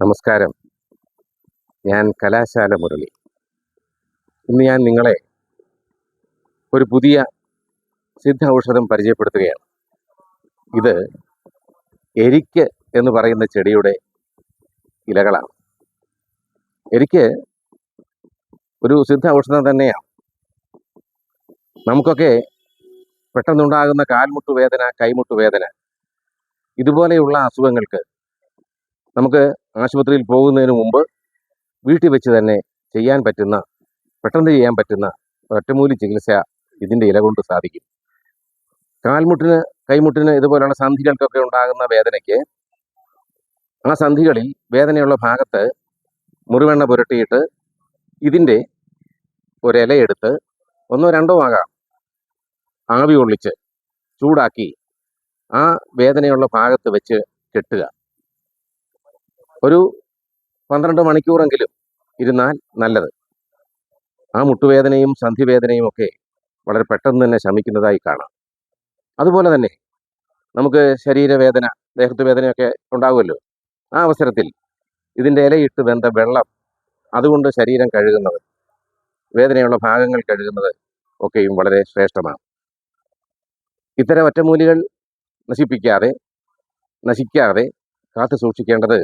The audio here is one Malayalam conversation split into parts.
നമസ്കാരം. ഞാൻ കലാശാല മുരളി. ഇന്ന് ഞാൻ നിങ്ങളെ ഒരു പുതിയ സിദ്ധ ഔഷധം പരിചയപ്പെടുത്തുകയാണ്. ഇത് എരിക്ക് എന്ന് പറയുന്ന ചെടിയുടെ ഇലകളാണ്. എരിക്ക് ഒരു സിദ്ധ ഔഷധം തന്നെയാണ്. നമുക്കൊക്കെ പെട്ടെന്നുണ്ടാകുന്ന കാൽമുട്ട് വേദന കൈമുട്ട് വേദന ഇതുപോലെയുള്ള അസുഖങ്ങൾക്ക് നമുക്ക് ആശുപത്രിയിൽ പോകുന്നതിന് മുമ്പ് വീട്ടിൽ വെച്ച് തന്നെ ചെയ്യാൻ പറ്റുന്ന പെട്ടെന്ന് ചെയ്യാൻ പറ്റുന്ന ഒറ്റമൂലി ചികിത്സ ഇതിന്റെ ഇല കൊണ്ട് സാധിക്കും. കാൽമുട്ടിന് കൈമുട്ടിന് ഇതുപോലെയുള്ള സന്ധികൾക്കൊക്കെ ഉണ്ടാകുന്ന വേദനയ്ക്ക് ആ സന്ധികളിൽ വേദനയുള്ള ഭാഗത്ത് മുറിവെണ്ണ പുരട്ടിയിട്ട് ഇതിന്റെ ഒരിലയെടുത്ത് ഒന്നോ രണ്ടോ ആകാം. ആവി കൊള്ളിച്ച് ചൂടാക്കി ആ വേദനയുള്ള ഭാഗത്ത് വെച്ച് കെട്ടുക. ഒരു പന്ത്രണ്ട് മണിക്കൂറെങ്കിലും ഇരുന്നാൽ നല്ലത്. ആ മുട്ടുവേദനയും സന്ധിവേദനയും ഒക്കെ വളരെ പെട്ടെന്ന് തന്നെ ശമിക്കുന്നതായി കാണാം. അതുപോലെ തന്നെ നമുക്ക് ശരീരവേദന ദേഹത്ത് വേദനയൊക്കെ ഉണ്ടാകുമല്ലോ ആ അവസരത്തിൽ ഇതിന്റെ ഇലയിട്ട് വെന്ത വെള്ളം അതുകൊണ്ട് ശരീരം കഴുകുന്നത് വേദനയുള്ള ഭാഗങ്ങൾ കഴുകുന്നത് ഒക്കെയും വളരെ ശ്രേഷ്ഠമാണ്. ഇത്തരം ഒറ്റമൂലികൾ നശിപ്പിക്കാതെ നശിക്കാതെ കാത്തു സൂക്ഷിക്കേണ്ടത്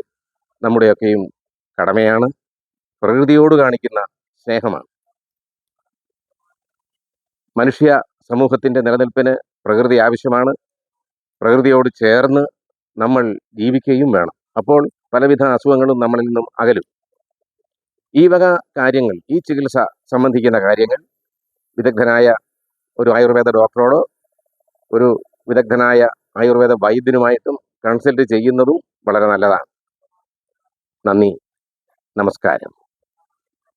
നമ്മുടെയൊക്കെയും കടമയാണ്. പ്രകൃതിയോട് കാണിക്കുന്ന സ്നേഹമാണ്. മനുഷ്യ സമൂഹത്തിന്റെ നിലനിൽപ്പിന് പ്രകൃതി ആവശ്യമാണ്. പ്രകൃതിയോട് ചേർന്ന് നമ്മൾ ജീവിക്കുകയും വേണം. അപ്പോൾ പലവിധ അസുഖങ്ങളും നമ്മളിൽ നിന്നും അകലും. ഈ വക കാര്യങ്ങൾ ഈ ചികിത്സ സംബന്ധിക്കുന്ന കാര്യങ്ങൾ വിദഗ്ധനായ ഒരു ആയുർവേദ ഡോക്ടറോടോ ഒരു വിദഗ്ധനായ ആയുർവേദ വൈദ്യനുമായിട്ടും കൺസൾട്ട് ചെയ്യുന്നതും വളരെ നല്ലതാണ്. നന്ദി. നമസ്കാരം.